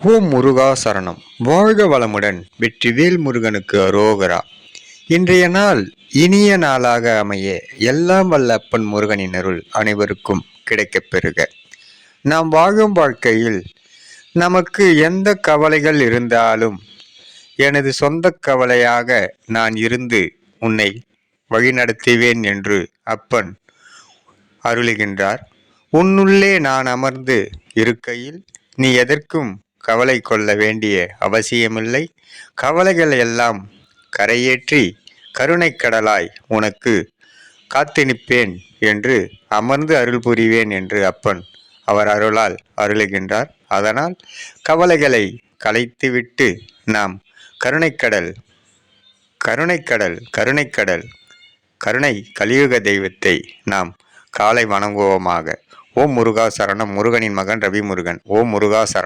ஓம் முருகா சரணம். வாழ்க வளமுடன் வெற்றிவேல் முருகனுக்கு அரோகரா. இன்றைய நாள் இனிய நாளாக அமைய எல்லாம் வல்ல அப்பன் முருகனின் அருள் அனைவருக்கும் கிடைக்கப் பெறுக. நாம் வாழும் வாழ்க்கையில் நமக்கு எந்த கவலைகள் இருந்தாலும் எனது சொந்த கவலையாக நான் இருந்து உன்னை வழிநடத்துவேன் என்று அப்பன் அருளுகின்றார். உன்னுள்ளே நான் அமர்ந்து இருக்கையில் நீ எதற்கும் கவலை கொள்ள வேண்டிய அவசியமில்லை. கவலைகள் எல்லாம் கரையேற்றி கருணைக்கடலாய் உனக்கு காத்து நிற்பேன் என்று அமர்ந்து அருள் புரிவேன் என்று அப்பன் அவர் அருளால் அருளுகின்றார். அதனால் கவலைகளை கலைத்துவிட்டு நாம் கருணைக்கடல் கருணைக்கடல் கருணைக்கடல் கருணை கலியுக தெய்வத்தை நாம் காலை வணங்குவோமாக. ஓம் முருகா சரணம். முருகனின் மகன் ரவி முருகன் ஓம் முருகா சரணம்.